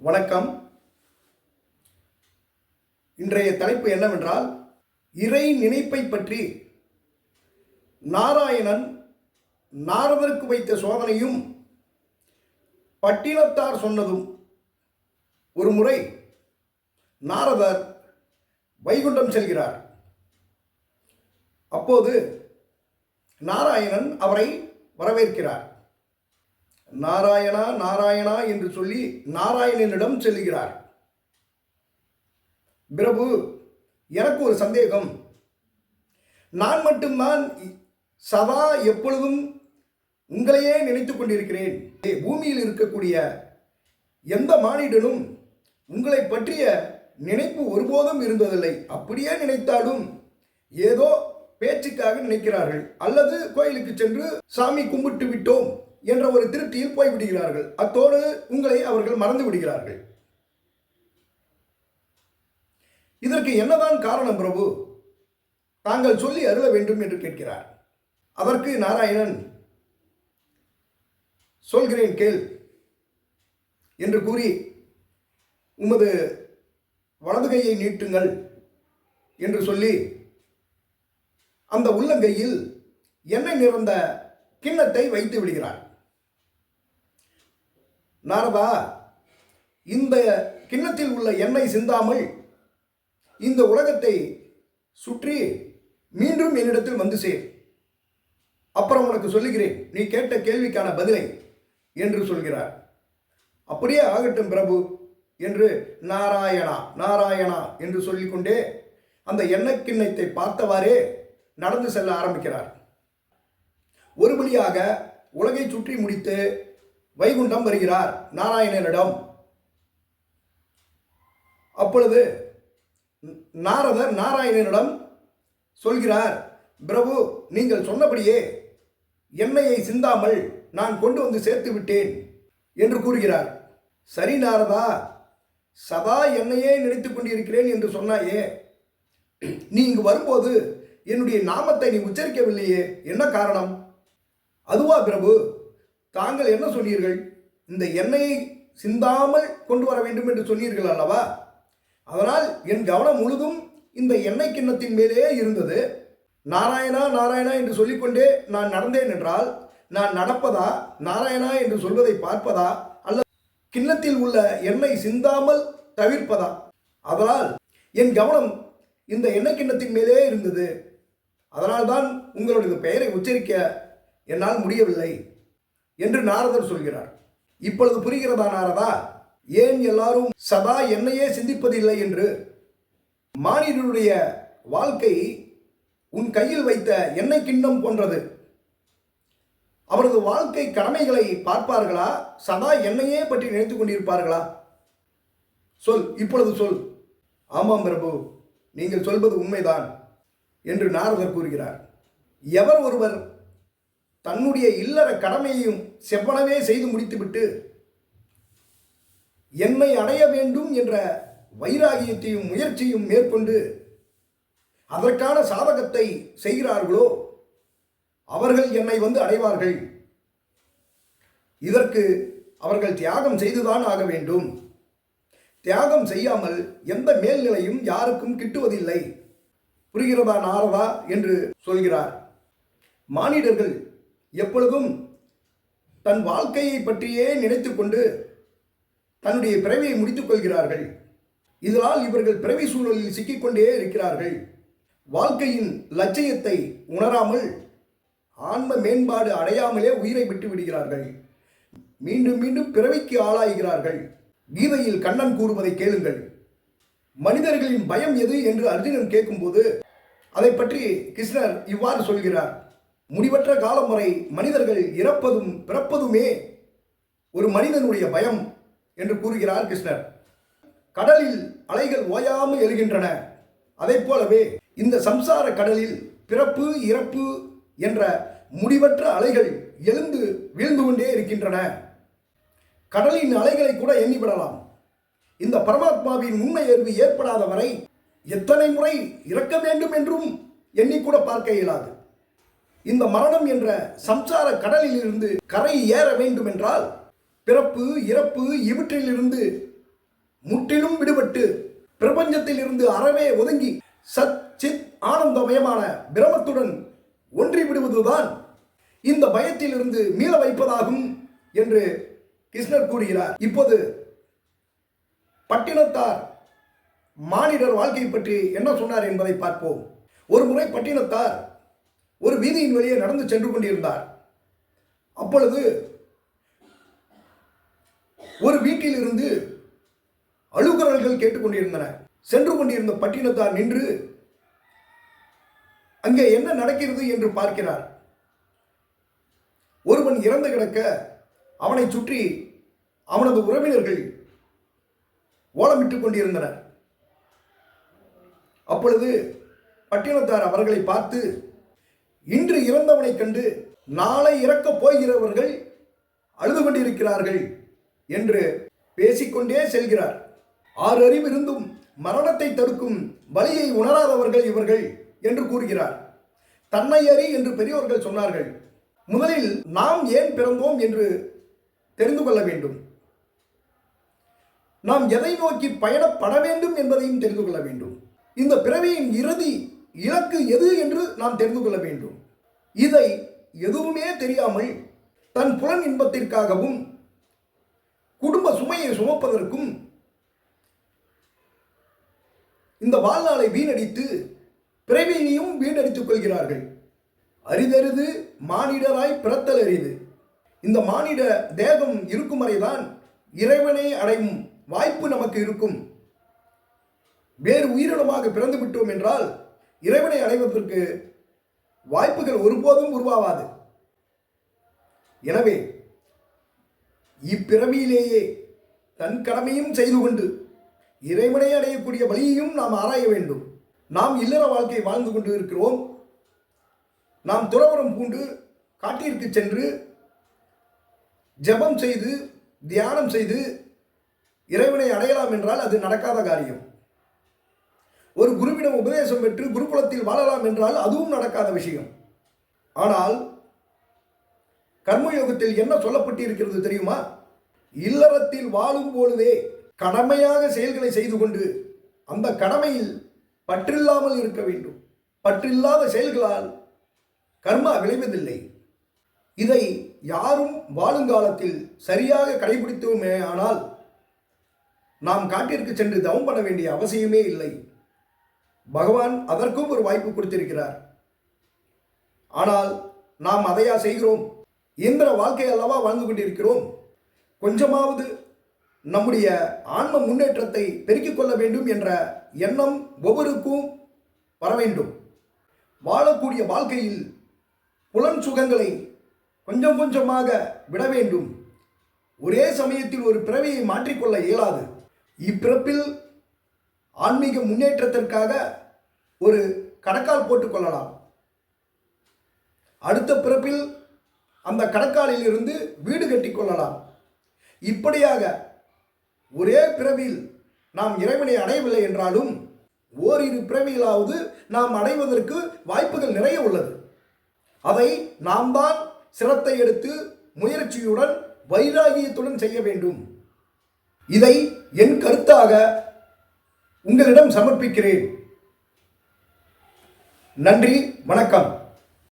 வணக்கம். இன்றைய தலைப்பு என்னவென்றால் இறை நினைப்பை பற்றி. நாராயணன் நாரதருக்கு வைத்த சோதனையும் பட்டினத்தார் சொன்னதும் ஒரு முறை நாரதர் வைகுண்டம் செல்கிறார். அப்போது நாராயணன் அவரை வரவேற்கிறார். நாராயணா நாராயணா என்று சொல்லி நாராயணனிடம் செல்கிறார். பிரபு எனக்கு ஒரு சந்தேகம். நான் மட்டும்தான் சதா எப்பொழுதும் உங்களையே நினைத்து கொண்டிருக்கிறேன். பூமியில் இருக்கக்கூடிய எந்த மானிடனும் உங்களை பற்றிய நினைப்பு ஒருபோதும் இருந்ததில்லை. அப்படியே நினைத்தாலும் ஏதோ பேச்சுக்காக நினைக்கிறார்கள். அல்லது கோயிலுக்கு சென்று சாமி கும்பிட்டு விட்டோம். என்ற ஒரு திருப்தியில் போய்விடுகிறார்கள். அத்தோடு உங்களை அவர்கள் மறந்து விடுகிறார்கள். இதற்கு என்னதான் காரணம் பிரபு? தாங்கள் சொல்லி அருள வேண்டும் என்று கேட்கிறார். அதற்கு நாராயணன் சொல்கிறேன் கேள் என்று கூறி உமது வலது கையை நீட்டுங்கள் என்று சொல்லி அந்த உள்ளங்கையில் எண்ணெய் நிறந்த கிண்ணத்தை வைத்து விடுகிறார். நாரதா இந்த கிண்ணத்தில் உள்ள எண்ணெய் சிந்தாமல் இந்த உலகத்தை சுற்றி மீண்டும் என்னிடத்தில் வந்து சேர். அப்புறம் உனக்கு சொல்லுகிறேன் நீ கேட்ட கேள்விக்கான பதிலை என்று சொல்கிறார். அப்படியே ஆகட்டும் பிரபு என்று நாராயணா நாராயணா என்று சொல்லிக்கொண்டே அந்த எண்ணெய் கிண்ணத்தை பார்த்தவாறே நடந்து செல்ல ஆரம்பிக்கிறார். ஒரு வழியாக உலகை சுற்றி முடித்து வைகுண்டம் வருகிறார் நாராயணனிடம். அப்பொழுது நாரதர் நாராயணனிடம் சொல்கிறார் பிரபு நீங்கள் சொன்னபடியே எண்ணெயை சிந்தாமல் நான் கொண்டு வந்து சேர்த்து விட்டேன் என்று கூறுகிறார். சரி நாரதா சதா என்னையே நினைத்துக் கொண்டிருக்கிறேன் என்று சொன்னாயே நீ இங்கு வரும்போது என்னுடைய நாமத்தை நீ உச்சரிக்கவில்லையே என்ன காரணம்? அதுவா பிரபு தாங்கள் என்ன சொன்னீர்கள்? இந்த எண்ணெயை சிந்தாமல் கொண்டு வர வேண்டும் என்று சொன்னீர்கள் அல்லவா? அதனால் என் கவனம் முழுதும் இந்த எண்ணெய் கிண்ணத்தின் மேலே இருந்தது. நாராயணா நாராயணா என்று சொல்லிக்கொண்டே நான் நடந்தேன் என்றால் நான் நடப்பதா நாராயணா என்று சொல்வதை பார்ப்பதா அல்லது கிண்ணத்தில் உள்ள எண்ணெய் சிந்தாமல் தவிர்ப்பதா? அதனால் என் கவனம் இந்த எண்ணெய் கிண்ணத்தின் மேலே இருந்தது. அதனால்தான் உங்களுடைய பெயரை உச்சரிக்க என்னால் முடியவில்லை. என்று நாரதர் சொல்கிறார். இப்பொழுது புரிகிறதா நாரதா? ஏன் எல்லாரும் சதா என்னையே சிந்திப்பதில்லை என்று? மானிடனுடைய வாழ்க்கை உன் கையில் வைத்த எண்ணெய் கிண்ணம் போன்றது. அவரது வாழ்க்கை கடமைகளை பார்ப்பார்களா? சதா என்னையே பற்றி நினைத்துக் கொண்டிருப்பார்களா? சொல் இப்பொழுது சொல். ஆமாம் பிரபு நீங்கள் சொல்வது உண்மைதான் என்று நாரதர் கூறுகிறார். எவர் ஒருவர் தன்னுடைய இல்லற கடமையையும் செவ்வனவே செய்து முடித்துவிட்டு என்னை அடைய வேண்டும் என்ற வைராகியத்தையும் முயற்சியும் மேற்கொண்டு அதற்கான சாதகத்தை செய்கிறார்களோ அவர்கள் என்னை வந்து அடைவார்கள். இதற்கு அவர்கள் தியாகம் செய்துதான் ஆக வேண்டும். தியாகம் செய்யாமல் எந்த மேல்நிலையும் யாருக்கும் கிட்டுவதில்லை. புரிகிறதா நாரதா? என்று சொல்கிறார். மானிடர்கள் எப்பொழுதும் தன் வாழ்க்கையை பற்றியே நினைத்துக்கொண்டு தன்னுடைய பிறவியை முடித்துக் கொள்கிறார்கள் இதனால் இவர்கள் பிறவி சூழலில் சிக்கிக்கொண்டே இருக்கிறார்கள். வாழ்க்கையின் லட்சியத்தை உணராமல் ஆன்ம மேம்பாடு அடையாமலே உயிரை விட்டு விடுகிறார்கள். மீண்டும் மீண்டும் பிறவிக்கு ஆளாகிறார்கள். கீதையில் கண்ணன் கூறுவதை கேளுங்கள். மனிதர்களின் பயம் எது என்று அர்ஜுனன் கேட்கும்போது அதை பற்றி கிருஷ்ணர் இவ்வாறு சொல்கிறார். முடிவற்ற காலம் வரை மனிதர்கள் இறப்பதும் பிறப்பதுமே ஒரு மனிதனுடைய பயம் என்று கூறுகிறார் கிருஷ்ணர். கடலில் அலைகள் ஓயாமல் எழுகின்றன. அதைப் போலவே இந்த சம்சார கடலில் பிறப்பு இறப்பு என்ற முடிவற்ற அலைகள் எழுந்து வீழ்ந்து கொண்டே இருக்கின்றன. கடலின் அலைகளை கூட எண்ணிவிடலாம். இந்த பரமாத்மாவின் உண்மை அறிவு ஏற்படாத வரை எத்தனை முறை இறக்க வேண்டும் என்றும் எண்ணிக்கூட பார்க்க இயலாது. இந்த மரணம் என்ற சம்சார கடலிலிருந்து கரை ஏற வேண்டும் என்றால் பிறப்பு இறப்பு இவற்றிலிருந்து முற்றிலும் விடுபட்டு பிரபஞ்சத்திலிருந்து அறவே ஒதுங்கி சத் சித் ஆனந்தமயமான பிரமத்துடன் ஒன்றி விடுவதுதான் இந்த பயத்திலிருந்து மீள வைப்பதாகும் என்று கிருஷ்ணர் கூறுகிறார். இப்போது பட்டினத்தார் மானிடர் வாழ்க்கை பற்றி என்ன சொன்னார் என்பதை பார்ப்போம். ஒரு முறை பட்டினத்தார் ஒரு வீதியின் வழியே நடந்து சென்று கொண்டிருந்தார். அப்பொழுது ஒரு வீட்டில் இருந்து அழுகுரல்கள் கேட்டுக்கொண்டிருந்தன சென்று கொண்டிருந்த பட்டினத்தார் நின்று அங்கே என்ன நடக்கிறது? என்று பார்க்கிறார். ஒருவன் இறந்து கிடக்க அவனை சுற்றி அவனது உறவினர்கள் ஓலமிட்டுக் கொண்டிருந்தனர். அப்பொழுது பட்டினத்தார் அவர்களை பார்த்து இன்று இறந்தவனைக் கண்டு நாளை இறக்கப் போகிறவர்கள் அழுது கொண்டிருக்கிறார்கள் என்று பேசிக்கொண்டே செல்கிறார். ஆறு அறிவு இருந்தும் மரணத்தை தடுக்கும் வலியை உணராதவர்கள் இவர்கள் என்று கூறுகிறார். தன்னை அறி என்று பெரியோர்கள் சொன்னார்கள். முதலில் நாம் ஏன் பிறந்தோம் என்று தெரிந்து கொள்ள வேண்டும். நாம் எதை நோக்கி பயணப்பட வேண்டும் என்பதையும் தெரிந்து கொள்ள வேண்டும். இந்த பிறவியின் இறுதி இலக்கு எது என்று நாம் தெரிந்து கொள்ள வேண்டும். இதை எதுவுமே தெரியாமல் தன் புலன் இன்பத்திற்காகவும் குடும்ப சுமையை சுமப்பதற்கும் இந்த வாழ்நாளை வீணடித்து பிறவியையும் வீணடித்துக் கொள்கிறார்கள். அரிதறிது மானிடராய் பிறத்தல் அரிது. இந்த மானிட தேகம் இருக்கும் வரைதான் இறைவனை அடையும் வாய்ப்பு நமக்கு இருக்கும். வேறு உயிரினமாக பிறந்து விட்டோம் என்றால் இறைவனை அடைவதற்கு வாய்ப்புகள் ஒருபோதும் உருவாவாது. எனவே இப்பிறவியிலேயே தன் கடமையும் செய்து கொண்டு இறைவனை அடையக்கூடிய வழியையும் நாம் ஆராய வேண்டும். நாம் இல்லற வாழ்க்கை வாழ்ந்து கொண்டு இருக்கிறோம். நாம் துறவரம் பூண்டு காட்டிற்கு சென்று ஜெபம் செய்து தியானம் செய்து இறைவனை அடையலாம் என்றால் அது நடக்காத காரியம். ஒரு குருவிடம் உபதேசம் பெற்று குருகுலத்தில் வாழலாம் என்றால் அதுவும் நடக்காத விஷயம். ஆனால் கர்மயோகத்தில் என்ன சொல்லப்பட்டிருக்கிறது தெரியுமா? இல்லறத்தில் வாழும் பொழுதே கடமையாக செயல்களை செய்து கொண்டு அந்த கடமையில் பற்றில்லாமல் இருக்க வேண்டும். பற்றில்லாத செயல்களால் கர்மா விளைவதில்லை. இதை யாரும் வாழுங்காலத்தில் சரியாக கடைபிடித்தோமே ஆனால் நாம் காட்டிற்கு சென்று தவம் பண்ண வேண்டிய அவசியமே இல்லை. பகவான் அதற்கும் ஒரு வாய்ப்பு கொடுத்திருக்கிறார். ஆனால் நாம் அதையா செய்கிறோம்? இயந்திர வாழ்க்கை அல்லவா வாழ்ந்து கொண்டிருக்கிறோம்? கொஞ்சமாவது நம்முடைய ஆன்ம முன்னேற்றத்தை பெருக்கிக் கொள்ள வேண்டும் என்ற எண்ணம் ஒவ்வொருக்கும் வர வேண்டும். வாழக்கூடிய வாழ்க்கையில் புலன் சுகங்களை கொஞ்சம் கொஞ்சமாக விட வேண்டும். ஒரே சமயத்தில் ஒரு பிறவியை மாற்றிக்கொள்ள இயலாது. இப்பிறப்பில் ஆன்மீக முன்னேற்றத்திற்காக ஒரு கடக்கால் போட்டுக்கொள்ளலாம் அடுத்த பிறப்பில் அந்த கடக்காலில் இருந்து வீடு கட்டிக்கொள்ளலாம் இப்படியாக ஒரே பிறவியில் நாம் இறைவனை அடையவில்லை என்றாலும் ஓரிரு பிறவியிலாவது நாம் அடைவதற்கு வாய்ப்புகள் நிறைய உள்ளது. அதை நாம் தான் சிரத்தை எடுத்து முயற்சியுடன் வைராகியத்துடன் செய்ய வேண்டும். இதை என் கருத்தாக உங்களிடம் சமர்ப்பிக்கிறேன். நன்றி வணக்கம்.